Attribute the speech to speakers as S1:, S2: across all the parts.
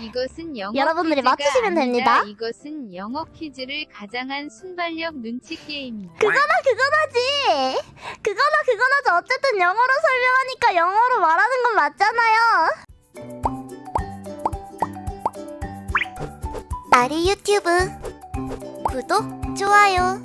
S1: 이것은 영어
S2: 여러분들이
S1: 퀴즈가
S2: 맞추시면. 됩니다.
S1: 이것은 영어 퀴즈를 가장한 순발력 눈치 게임이다.
S2: 그거나 그거나지. 그거나 그거나지. 어쨌든 영어로 설명하니까 영어로 말하는 건 맞잖아요. 아리 유튜브 구독 좋아요.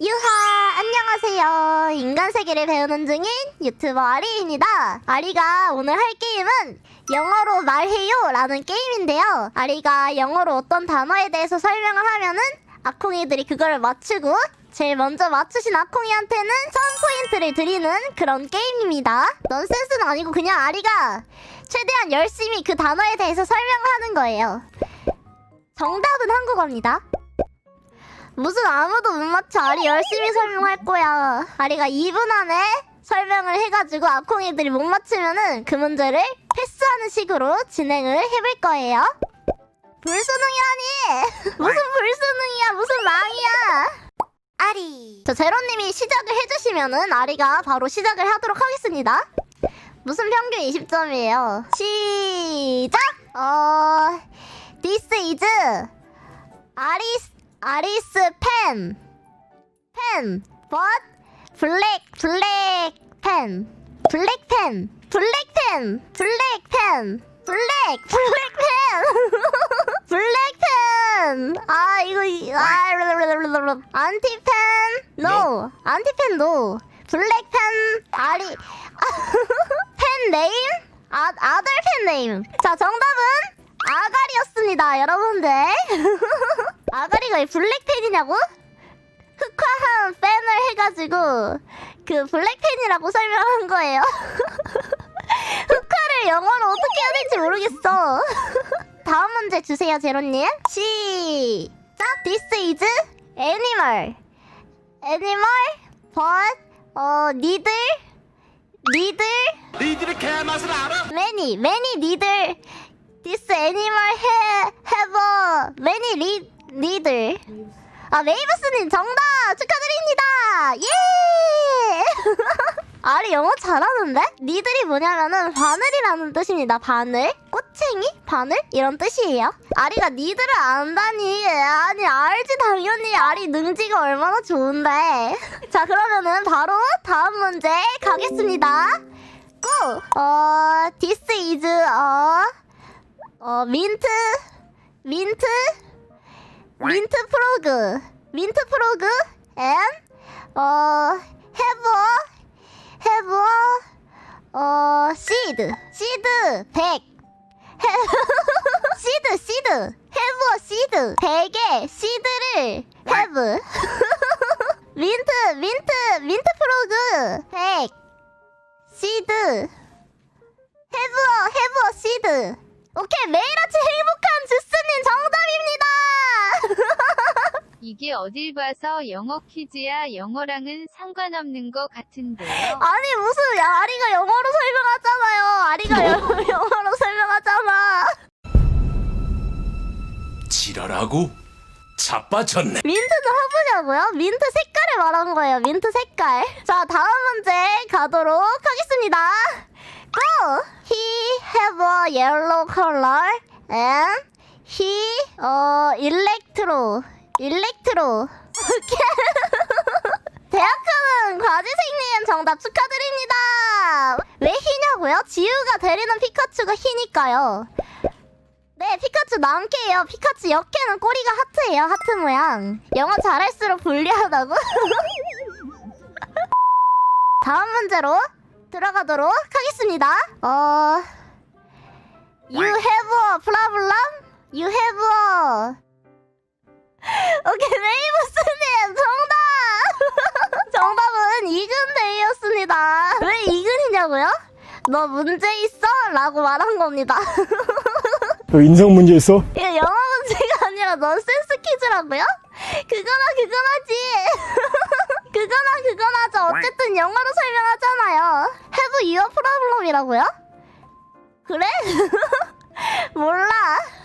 S2: 유하 안녕하세요. 인간 세계를 배우는 중인 유튜버 아리입니다. 아리가 오늘 할 게임은 영어로 말해요 라는 게임인데요. 아리가 영어로 어떤 단어에 대해서 설명을 하면은 아콩이들이 그걸 맞추고 제일 먼저 맞추신 아콩이한테는 1000포인트를 드리는 그런 게임입니다. 넌센스는 아니고 그냥 아리가 최대한 열심히 그 단어에 대해서 설명을 하는 거예요. 정답은 한국어입니다. 무슨 아무도 못 맞춰. 아리 열심히 설명할 거야. 아리가 2분 안에 설명을 해가지고 아콩이들이 못 맞추면은 그 문제를 패스하는 식으로 진행을 해볼 거예요. 불수능이라니! 무슨 불수능이야? 무슨 망이야? 아리. 저 제로님이 시작을 해주시면은 아리가 바로 시작을 하도록 하겠습니다. 무슨 평균 20점이에요? 시작! 어, this is 아리스, 아리스 펜. 펜. but 블랙, 블랙 펜. 블랙 펜. 블랙 펜. 블랙 펜. 블랙, 블랙 펜. 블랙 펜. 아, 이거, 이- 아, 안티 펜. no. 안티 펜 no. 블랙 펜. 아리. 펜 네임? 아, 아들 펜 네임. 자, 정답은 아가리였습니다, 여러분들. 아가리가 왜 블랙펜이냐고? 흑화한 펜을 해가지고 그 블랙펜이라고 설명한 거예요. 흑화를 영어로 어떻게 해야 될지 모르겠어. 다음 문제 주세요, 제로님. 시작. This is animal. Animal, but 어 neither, neither.
S3: 니들의 개맛을 알아?
S2: many, many neither. This animal ha, have a many neither. 아, 메이브스님 정답 축하드립니다. 예! 아리 영어 잘하는데? 니들이 뭐냐면은 바늘이라는 뜻입니다. 바늘, 꼬챙이, 바늘 이런 뜻이에요. 아리가 니들을 안다니 아니 알지 당연히 아리 능지가 얼마나 좋은데. 자 그러면은 바로 다음 문제 가겠습니다. 고! 어, this is 어, 어 민트, 민트. 민트 프로그 민트 프로그 and 어 have a have 어 seed 백 seed seed have a seed 백의 seed를 have 민트 민트 민트 프로그 백 a have a seed 오케이 매일 아침 행복한 주스님 정답입니다.
S1: 이게 어딜 봐서 영어 퀴즈야 영어랑은 상관없는 것 같은데요.
S2: 아니 무슨 야, 아리가 영어로 설명하잖아요. 아리가 여- 영어로 설명하잖아.
S3: 지랄하고 자빠졌네.
S2: 민트는 해보냐고요? 민트 색깔을 말한 거예요. 민트 색깔. 자 다음 문제 가도록 하겠습니다. Go. He have a yellow color and he 어 electro electro. 대학교는 과지생님 정답 축하드립니다. 왜 희냐고요? 지우가 데리는 피카츄가 희니까요. 네, 피카츄 남캐예요. 피카츄 역캐는 꼬리가 하트예요. 하트 모양. 영어 잘할수록 불리하다고? 다음 문제로 들어가도록 하겠습니다. 어, you have a problem? You have a 오케이, 메이브스님 정답! 정답은 이근데이였습니다. 왜 이근이냐고요? 너 문제 있어? 라고 말한 겁니다.
S4: 너 인성 문제 있어?
S2: 이거 영어 문제가 아니라 넌센스 퀴즈라고요? 그거나 그거나지. 그거나 그거나죠. 어쨌든 영어로 설명하잖아요. Have your problem이라고요? 그래? 몰라.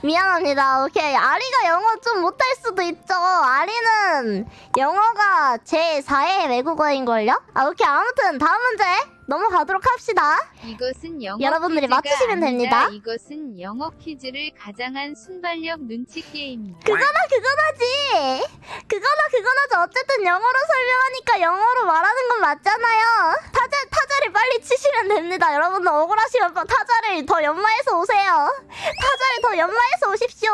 S2: 미안합니다. 오케이. 아리가 영어 좀 못할 수도 있죠. 아리는 영어가 제 4의 외국어인걸요? 아, 오케이. 아무튼 다음 문제 넘어가도록 합시다.
S1: 이것은 영어
S2: 여러분들이
S1: 퀴즈가
S2: 맞추시면. 됩니다.
S1: 이것은 영어 퀴즈를 가장한 순발력 눈치 게임이다.
S2: 그거나 그거나지. 그거나 그거나지. 어쨌든 영어로 설명하니까 영어로 말하는 건 맞잖아요. 타자 타자를 빨리 치시면 됩니다. 여러분들 억울하시면 빠- 타자를 더 연마해서 오세요. 타자를 더 연마해서 오십시오.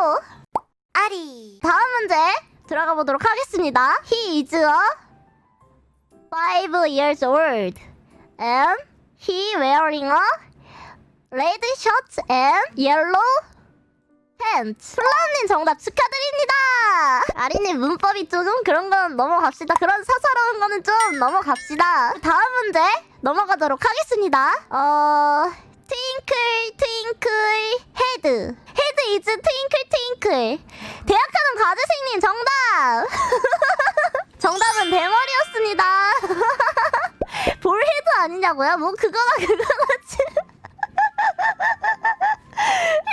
S2: 아리. 다음 문제 들어가 보도록 하겠습니다. He is a five years old and he wearing a red shirt and yellow 팬츠. 플라님 정답 축하드립니다. 아리님 문법이 조금 그런 건 넘어갑시다. 그런 사사로운 거는 좀 넘어갑시다. 다음 문제 넘어가도록 하겠습니다. 어, 트윙클 트윙클 헤드. 헤드 이즈 트윙클 트윙클. 아니냐고요? 뭐 그거나 그거나지.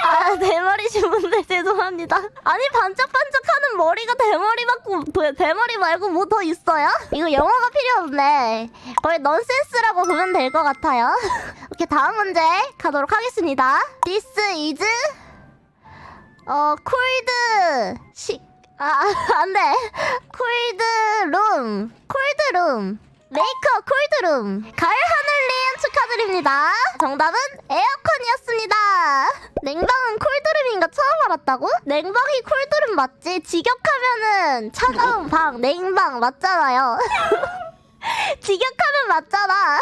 S2: 아 대머리신 분들 죄송합니다. 아니 반짝반짝하는 머리가 대머리 맞고 대- 대머리 말고 뭐 더 있어요? 이거 영어가 필요 없네. 거의 넌센스라고 보면 될 것 같아요. 오케이 다음 문제 가도록 하겠습니다. This is 어 콜드 식아 안돼 콜드 룸 콜드 룸 메이커 콜드룸 가을 하늘님 축하드립니다. 정답은 에어컨이었습니다. 냉방은 콜드룸인가 처음 알았다고? 냉방이 콜드룸 맞지? 직역하면은 차가운 방 냉방 맞잖아요. 직역하면 맞잖아.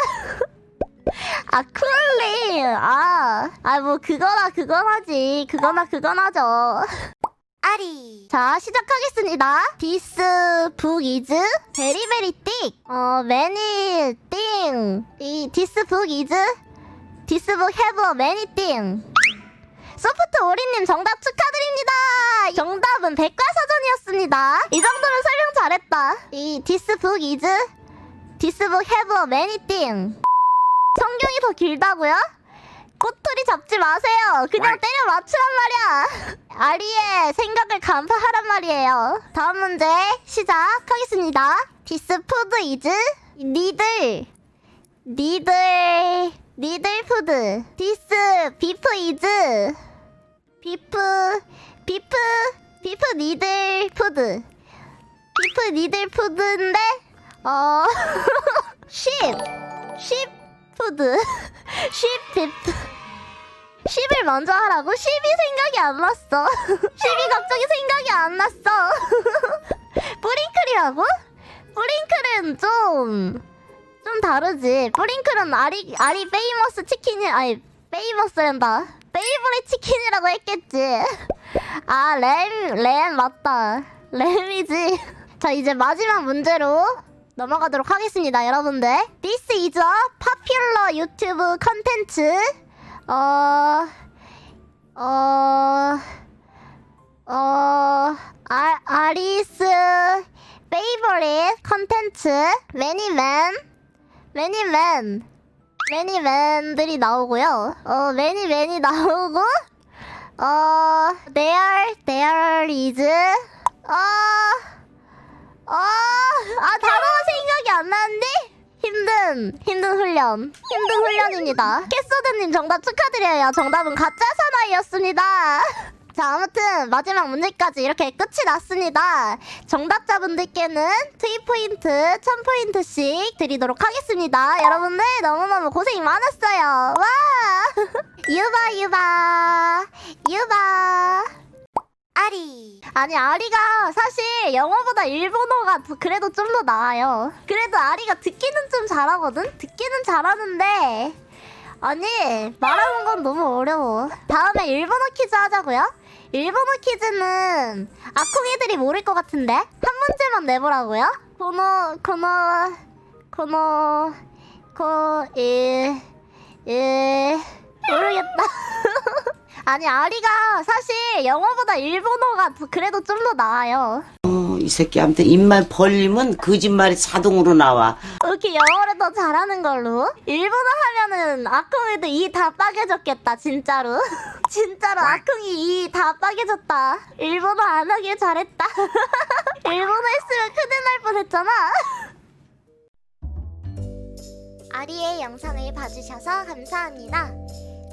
S2: 아 쿨링. 아아 뭐 그거나 그거나지. 그거나 그거나죠 아리. 자, 시작하겠습니다. This book is very very thick. 어, many thing. 이 this book is this book have a many thing. 소프트 오리님 정답 축하드립니다. 정답은 백과사전이었습니다. 이 정도면 설명 잘했다. 이 book is this book have a many thing. 성경이 더 길다고요? 꼬투리 잡지 마세요. 그냥 때려 맞추란 말이야. 아리의 생각을 간파하란 말이에요. 다음 문제 시작하겠습니다. This food is 니들 니들 니들 푸드. This beef is 비프 비프 비프 니들 푸드. 비프 니들 푸드인데 어 sheep sheep 푸드 sheep 비프 10을 먼저 하라고? 10이 생각이 안 났어. 10이 갑자기 생각이 안 났어. 뿌링클이라고? 뿌링클은 좀, 좀 다르지. 뿌링클은 아리, 아리 페이머스 치킨이, 아니, 페이머스란다. 페이버릿 치킨이라고 했겠지. 아, 램, 램, 맞다. 램이지. 자, 이제 마지막 문제로 넘어가도록 하겠습니다, 여러분들. This is a popular YouTube 컨텐츠. 어, 어, 어, 아, 아리스 페이버릿 컨텐츠 매니맨, 매니맨, 매니맨들이 나오고요. 어, 매니맨이 나오고, 어, there, there is, 어, 어, 아, 단어가 생각이 안 나는데? 힘든, 힘든 훈련. 힘든 훈련입니다. 캐서드님 정답 축하드려요. 정답은 가짜 사나이였습니다. 자, 아무튼 마지막 문제까지 이렇게 끝이 났습니다. 정답자분들께는 트위포인트 1000포인트씩 드리도록 하겠습니다. 여러분들 너무너무 고생 많았어요. 와! 유바, 유바, 유바. 아리. 아니, 아리가 사실 영어보다 일본어가 더- 그래도 좀 더 나아요. 그래도 아리가 듣기는 좀 잘하거든? 듣기는 잘하는데, 아니, 말하는 건 너무 어려워. 다음에 일본어 퀴즈 하자고요? 일본어 퀴즈는 아콩 애들이 모를 것 같은데? 한 문제만 내보라고요? 코노, 코노, 코노, 코, 일, 일, 모르겠다. 아니 아리가 사실 영어보다 일본어가 더- 그래도 좀 더 나아요.
S5: 어, 이 새끼한테 입만 벌리면 거짓말이 자동으로 나와.
S2: 이렇게 영어를 더 잘하는 걸로. 일본어 하면은 아콩이도 이 다 빠개졌겠다 진짜로. 진짜로 아콩이 이 다 빠개졌다. 일본어 안 하길 잘했다. 일본어 했으면 큰일 날 뻔했잖아. 아리의 영상을 봐주셔서 감사합니다.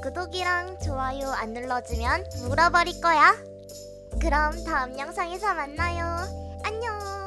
S2: 구독이랑 좋아요 안 눌러주면 물어버릴 거야. 그럼 다음 영상에서 만나요. 안녕.